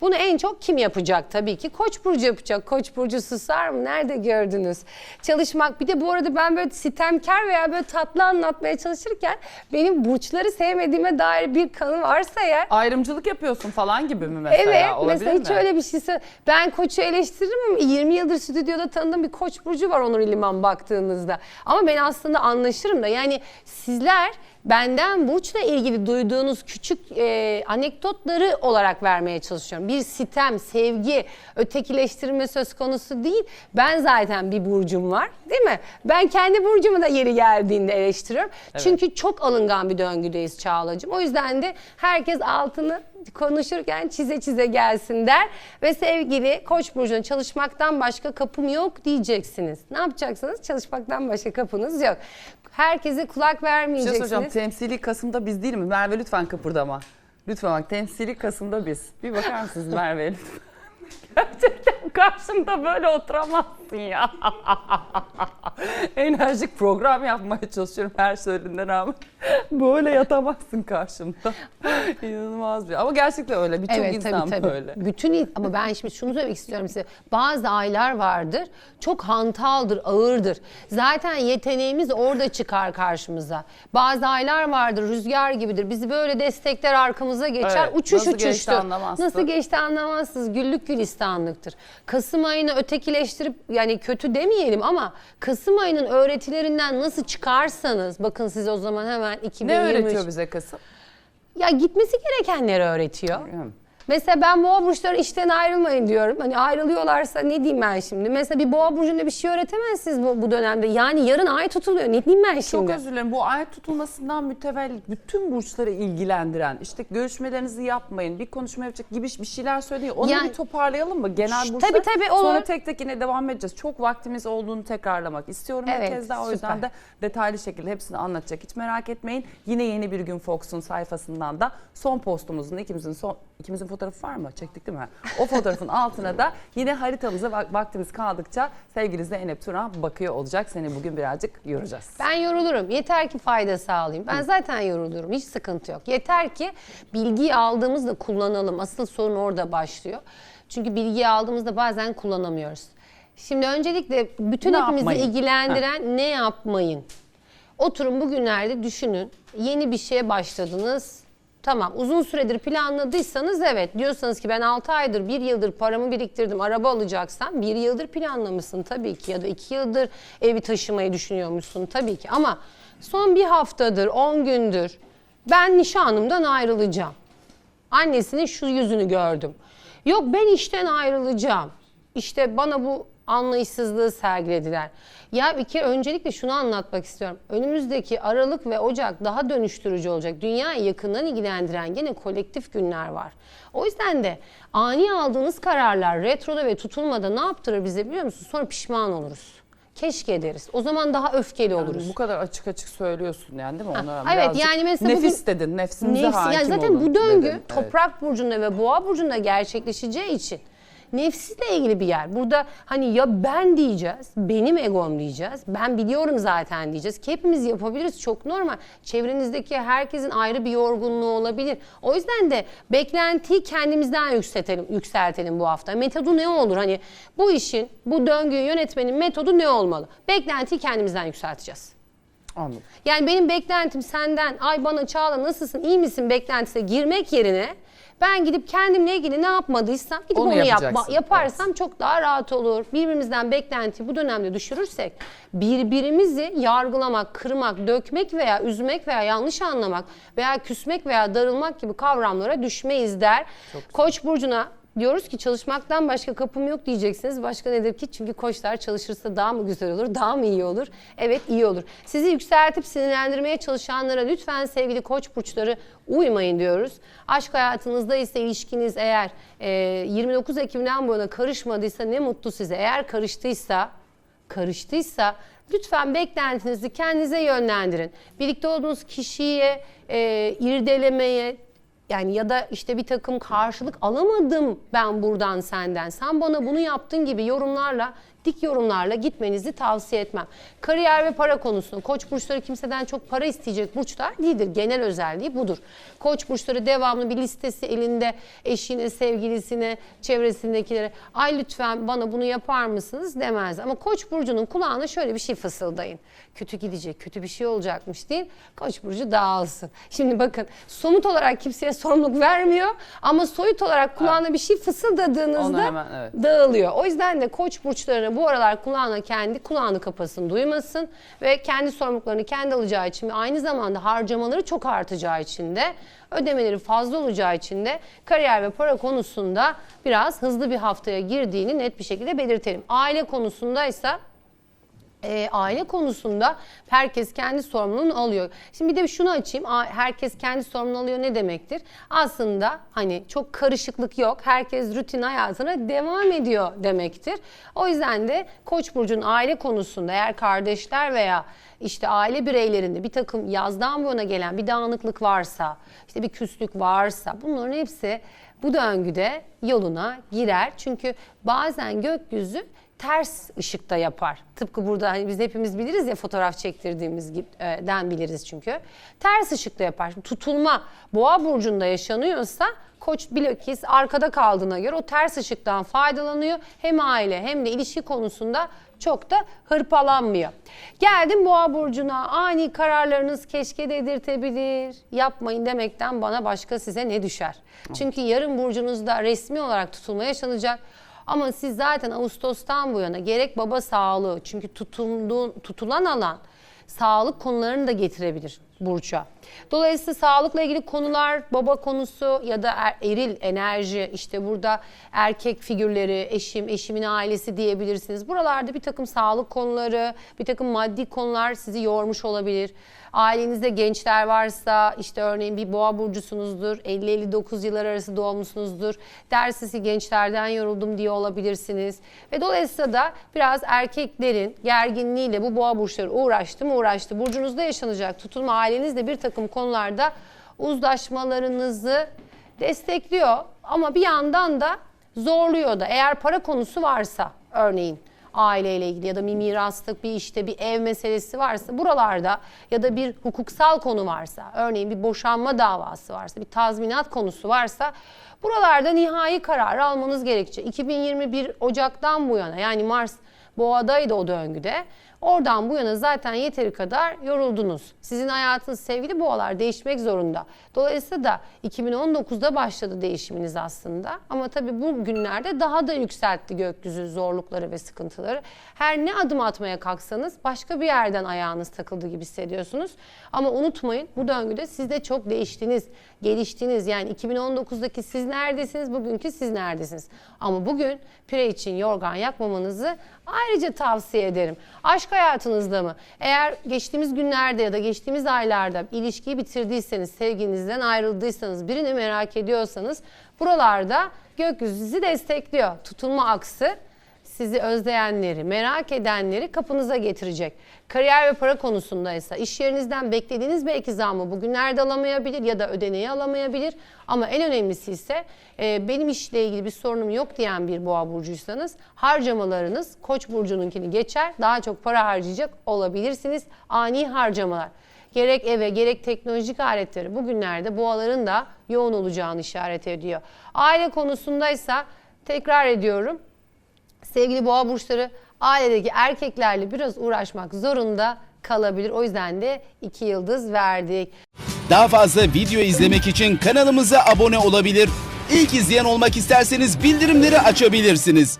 Bunu en çok kim yapacak tabii ki? Koç burcu yapacak. Koç burcu susar mı? Nerede gördünüz? Çalışmak. Bir de bu arada ben böyle sitemkar veya böyle tatlı anlatmaya çalışırken benim burçları sevmediğime dair bir kanı varsa eğer Ayrımcılık yapıyorsun falan gibi mi mesela? Evet Olabilir mesela hiç mi? öyle bir şeyse ben koçu eleştiririm ama 20 yıldır stüdyoda tanıdığım bir koç burcu var Onur İliman baktığınızda. Ama ben aslında anlaşırım da yani sizler benden burçla ilgili duyduğunuz küçük e, anekdotları olarak vermeye çalışıyorum. Bir sitem, sevgi, ötekileştirme söz konusu değil. Ben zaten bir burcum var değil mi? Ben kendi burcumu da yeri geldiğinde eleştiriyorum. Çünkü çok alıngan bir döngüdeyiz Çağla'cığım. O yüzden de herkes altını konuşurken çize çize gelsin der. Ve sevgili Koç burcuna çalışmaktan başka kapım yok diyeceksiniz. Ne yapacaksınız? Çalışmaktan başka kapınız yok. Herkese kulak Bir şey vermeyeceksiniz. soracağım. Temsili Kasım'da biz değil mi? Merve lütfen kıpırdama. Lütfen bak temsili Kasım'da biz. Bir bakar mısınız Merve lütfen? Gerçekten karşımda böyle oturamazsın ya. Enerjik program yapmaya çalışıyorum her söylediğine rağmen. Böyle yatamazsın karşımda. İnanılmaz bir. Ama gerçekten öyle. Birçok Evet insan tabii tabii. böyle. Bütün in- ama ben şimdi şunu söylemek istiyorum size. Bazı aylar vardır. Çok hantaldır, ağırdır. Zaten yeteneğimiz orada çıkar karşımıza. Bazı aylar vardır, rüzgar gibidir. Bizi böyle destekler arkamıza geçer. Evet, Uçuş nasıl geçti uçuştur. anlamazsın. Nasıl geçti anlamazsınız. Güllük gülistanlıktır. Kasım ayını ötekileştirip yani kötü demeyelim ama Kasım ayının öğretilerinden nasıl çıkarsanız bakın siz o zaman hemen 2023 Ne öğretiyor bize Kasım? ya gitmesi gerekenleri öğretiyor. Hmm. Mesela ben boğa burçları işten ayrılmayın diyorum. Hani ayrılıyorlarsa ne diyeyim ben şimdi? Mesela bir boğa burcunda bir şey öğretemezsiniz bu, bu dönemde. Yani yarın ay tutuluyor. Ne diyeyim ben Çok şimdi? özür dilerim. Bu ay tutulmasından mütevellit bütün burçları ilgilendiren işte görüşmelerinizi yapmayın, bir konuşma yapacak gibi bir şeyler söyleyin. Onu Yani- bir toparlayalım mı? Genel Şş, burçlar. tabii, tabii, olur. Sonra tek tek yine devam edeceğiz. Çok vaktimiz olduğunu tekrarlamak istiyorum Evet, bir kez daha. O süper. yüzden de detaylı şekilde hepsini anlatacak. Hiç merak etmeyin. Yine yeni bir gün Fox'un sayfasından da son postumuzun ikimizin son ikimizin fotoğrafı var mı? Çektik değil mi? O fotoğrafın altına da yine haritamıza vak- vaktimiz kaldıkça sevgili Zeynep Turan bakıyor olacak. Seni bugün birazcık yoracağız. Ben yorulurum. Yeter ki fayda sağlayayım. Ben zaten yorulurum. Hiç sıkıntı yok. Yeter ki bilgiyi aldığımızda kullanalım. Asıl sorun orada başlıyor. Çünkü bilgiyi aldığımızda bazen kullanamıyoruz. Şimdi öncelikle bütün Ne hepimizi yapmayın? ilgilendiren ne yapmayın? Oturun bugünlerde düşünün. Yeni bir şeye başladınız. Tamam uzun süredir planladıysanız evet diyorsanız ki ben 6 aydır 1 yıldır paramı biriktirdim araba alacaksam 1 yıldır planlamışsın tabii ki ya da 2 yıldır evi taşımayı düşünüyormuşsun tabii ki ama son bir haftadır 10 gündür ben nişanımdan ayrılacağım. Annesinin şu yüzünü gördüm. Yok ben işten ayrılacağım. İşte bana bu anlayışsızlığı sergilediler. Ya bir kere öncelikle şunu anlatmak istiyorum. Önümüzdeki Aralık ve Ocak daha dönüştürücü olacak. Dünyayı yakından ilgilendiren gene kolektif günler var. O yüzden de ani aldığınız kararlar retroda ve tutulmada ne yaptırır bize biliyor musunuz? Sonra pişman oluruz. Keşke deriz. O zaman daha öfkeli oluruz. Bu kadar açık açık söylüyorsun yani değil mi? Ona evet, birazcık yani mesela nefis bugün- dedin, nefsinize Nefsi, hakim yani zaten olun bu döngü dedin. Evet. toprak burcunda ve boğa burcunda gerçekleşeceği için nefsle ilgili bir yer. Burada hani ya ben diyeceğiz, benim egom diyeceğiz, ben biliyorum zaten diyeceğiz ki hepimiz yapabiliriz çok normal. Çevrenizdeki herkesin ayrı bir yorgunluğu olabilir. O yüzden de beklentiyi kendimizden yükseltelim, yükseltelim bu hafta. Metodu ne olur? Hani bu işin, bu döngüyü yönetmenin metodu ne olmalı? Beklentiyi kendimizden yükselteceğiz. Anladım. Yani benim beklentim senden ay bana Çağla nasılsın iyi misin beklentisine girmek yerine ben gidip kendimle ilgili ne yapmadıysam gidip Onu onu, yapma, yaparsam çok daha rahat olur. Birbirimizden beklentiyi bu dönemde düşürürsek birbirimizi yargılamak, kırmak, dökmek veya üzmek veya yanlış anlamak veya küsmek veya darılmak gibi kavramlara düşmeyiz der. Koç burcuna Diyoruz ki çalışmaktan başka kapım yok diyeceksiniz. Başka nedir ki? Çünkü koçlar çalışırsa daha mı güzel olur, daha mı iyi olur? Evet iyi olur. Sizi yükseltip sinirlendirmeye çalışanlara lütfen sevgili koç burçları uymayın diyoruz. Aşk hayatınızda ise ilişkiniz eğer e, 29 Ekim'den bu yana karışmadıysa ne mutlu size. Eğer karıştıysa karıştıysa lütfen beklentinizi kendinize yönlendirin. Birlikte olduğunuz kişiye e, irdelemeye, yani ya da işte bir takım karşılık alamadım ben buradan senden. Sen bana bunu yaptın gibi yorumlarla dik yorumlarla gitmenizi tavsiye etmem. Kariyer ve para konusunda koç burçları kimseden çok para isteyecek burçlar değildir. Genel özelliği budur. Koç burçları devamlı bir listesi elinde eşine, sevgilisine, çevresindekilere ay lütfen bana bunu yapar mısınız demez. Ama koç burcunun kulağına şöyle bir şey fısıldayın. Kötü gidecek, kötü bir şey olacakmış değil. Koç burcu dağılsın. Şimdi bakın somut olarak kimseye sorumluluk vermiyor ama soyut olarak kulağına bir şey fısıldadığınızda hemen, evet. dağılıyor. O yüzden de koç burçlarına bu aralar kulağına kendi kulağını kapasın, duymasın ve kendi sorumluluklarını kendi alacağı için ve aynı zamanda harcamaları çok artacağı için de ödemeleri fazla olacağı için de kariyer ve para konusunda biraz hızlı bir haftaya girdiğini net bir şekilde belirtelim. Aile konusunda ise e, aile konusunda herkes kendi sorumluluğunu alıyor. Şimdi bir de şunu açayım. Herkes kendi sorumluluğunu alıyor ne demektir? Aslında hani çok karışıklık yok. Herkes rutin hayatına devam ediyor demektir. O yüzden de Koç burcunun aile konusunda eğer kardeşler veya işte aile bireylerinde bir takım yazdan bu yana gelen bir dağınıklık varsa, işte bir küslük varsa bunların hepsi bu döngüde yoluna girer. Çünkü bazen gökyüzü ters ışıkta yapar. Tıpkı burada hani biz hepimiz biliriz ya fotoğraf çektirdiğimiz e, den biliriz çünkü. Ters ışıkta yapar. Tutulma boğa burcunda yaşanıyorsa koç bilakis arkada kaldığına göre o ters ışıktan faydalanıyor. Hem aile hem de ilişki konusunda çok da hırpalanmıyor. Geldim boğa burcuna ani kararlarınız keşke dedirtebilir. Yapmayın demekten bana başka size ne düşer? Çünkü yarın burcunuzda resmi olarak tutulma yaşanacak. Ama siz zaten Ağustos'tan bu yana gerek baba sağlığı çünkü tutunduğu, tutulan alan sağlık konularını da getirebilir burça. Dolayısıyla sağlıkla ilgili konular, baba konusu ya da er- eril enerji, işte burada erkek figürleri, eşim, eşimin ailesi diyebilirsiniz. Buralarda bir takım sağlık konuları, bir takım maddi konular sizi yormuş olabilir. Ailenizde gençler varsa işte örneğin bir boğa burcusunuzdur, 50-59 yıllar arası doğmuşsunuzdur. Dersisi gençlerden yoruldum diye olabilirsiniz. Ve dolayısıyla da biraz erkeklerin gerginliğiyle bu boğa burçları uğraştı mı uğraştı. Burcunuzda yaşanacak tutulma ailenizle bir takım konularda uzlaşmalarınızı destekliyor. Ama bir yandan da zorluyor da eğer para konusu varsa örneğin aileyle ilgili ya da bir miraslık bir işte bir ev meselesi varsa buralarda ya da bir hukuksal konu varsa örneğin bir boşanma davası varsa bir tazminat konusu varsa buralarda nihai karar almanız gerekecek. 2021 Ocak'tan bu yana yani Mars Boğa'daydı o döngüde. Oradan bu yana zaten yeteri kadar yoruldunuz. Sizin hayatınız sevgili boğalar değişmek zorunda. Dolayısıyla da 2019'da başladı değişiminiz aslında. Ama tabii bu günlerde daha da yükseltti gökyüzü zorlukları ve sıkıntıları. Her ne adım atmaya kalksanız başka bir yerden ayağınız takıldı gibi hissediyorsunuz. Ama unutmayın bu döngüde siz de çok değiştiniz, geliştiniz. Yani 2019'daki siz neredesiniz, bugünkü siz neredesiniz? Ama bugün pire için yorgan yakmamanızı ayrıca tavsiye ederim. Aşk hayatınızda mı? Eğer geçtiğimiz günlerde ya da geçtiğimiz aylarda ilişkiyi bitirdiyseniz, sevginizden ayrıldıysanız, birini merak ediyorsanız buralarda gökyüzü sizi destekliyor. Tutulma aksı sizi özleyenleri, merak edenleri kapınıza getirecek. Kariyer ve para konusunda ise iş yerinizden beklediğiniz belki zammı bugünlerde alamayabilir ya da ödeneği alamayabilir. Ama en önemlisi ise e, benim işle ilgili bir sorunum yok diyen bir boğa burcuysanız harcamalarınız koç burcununkini geçer. Daha çok para harcayacak olabilirsiniz. Ani harcamalar. Gerek eve gerek teknolojik aletleri bugünlerde boğaların da yoğun olacağını işaret ediyor. Aile konusundaysa tekrar ediyorum sevgili boğa burçları ailedeki erkeklerle biraz uğraşmak zorunda kalabilir. O yüzden de iki yıldız verdik. Daha fazla video izlemek için kanalımıza abone olabilir. İlk izleyen olmak isterseniz bildirimleri açabilirsiniz.